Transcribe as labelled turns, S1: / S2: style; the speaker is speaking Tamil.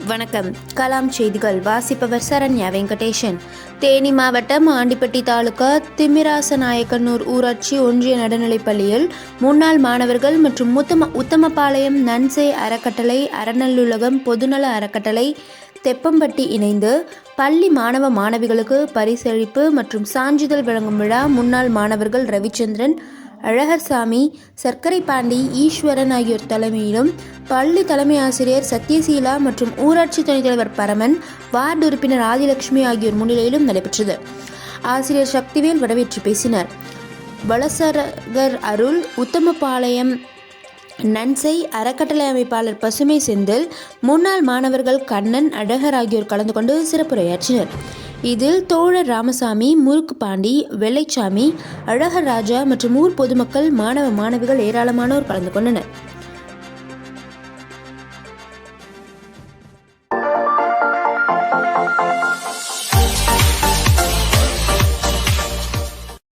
S1: வணக்கம். கலாம் செய்திகள் வாசிப்பவர் சரண்யா வெங்கடேஷன் தேனி மாவட்டம் ஆண்டிப்பட்டி தாலுகா திமிராசநாயக்கனூர் ஊராட்சி ஒன்றிய நடுநிலைப்பள்ளியில் முன்னாள் மாணவர்கள் மற்றும் முத்தம உத்தமபாளையம் நன்சே அறக்கட்டளை அறநல்லுலகம் பொதுநல அறக்கட்டளை தெப்பம்பட்டி இணைந்து பள்ளி மாணவ மாணவிகளுக்கு பரிசளிப்பு மற்றும் சான்றிதழ் வழங்கும் விழா முன்னாள் மாணவர்கள் ரவிச்சந்திரன் அழகர்சாமி சர்க்கரை பாண்டி ஈஸ்வரன் ஆகியோர் தலைமையிலும் பள்ளி தலைமை ஆசிரியர் சத்யசீலா மற்றும் ஊராட்சி துணைத் தலைவர் பரமன் வார்டு உறுப்பினர் ஆதிலட்சுமி ஆகியோர் முன்னிலையிலும் நடைபெற்றது. ஆசிரியர் சக்திவேல் வரவேற்று பேசினார். வளசரகர் அருள் உத்தமபாளையம் நன்சை அறக்கட்டளை அமைப்பாளர் பசுமை செந்தில் முன்னாள் மாணவர்கள் கண்ணன் அழகர் ஆகியோர் கலந்து கொண்டு சிறப்புரையாற்றினர். இதில் தோழர் ராமசாமி முறுக்கு பாண்டி வெள்ளைச்சாமி அழகராஜா மற்றும் ஊர் பொதுமக்கள் மாணவ மாணவிகள் ஏராளமானோர் கலந்து கொண்டனர்.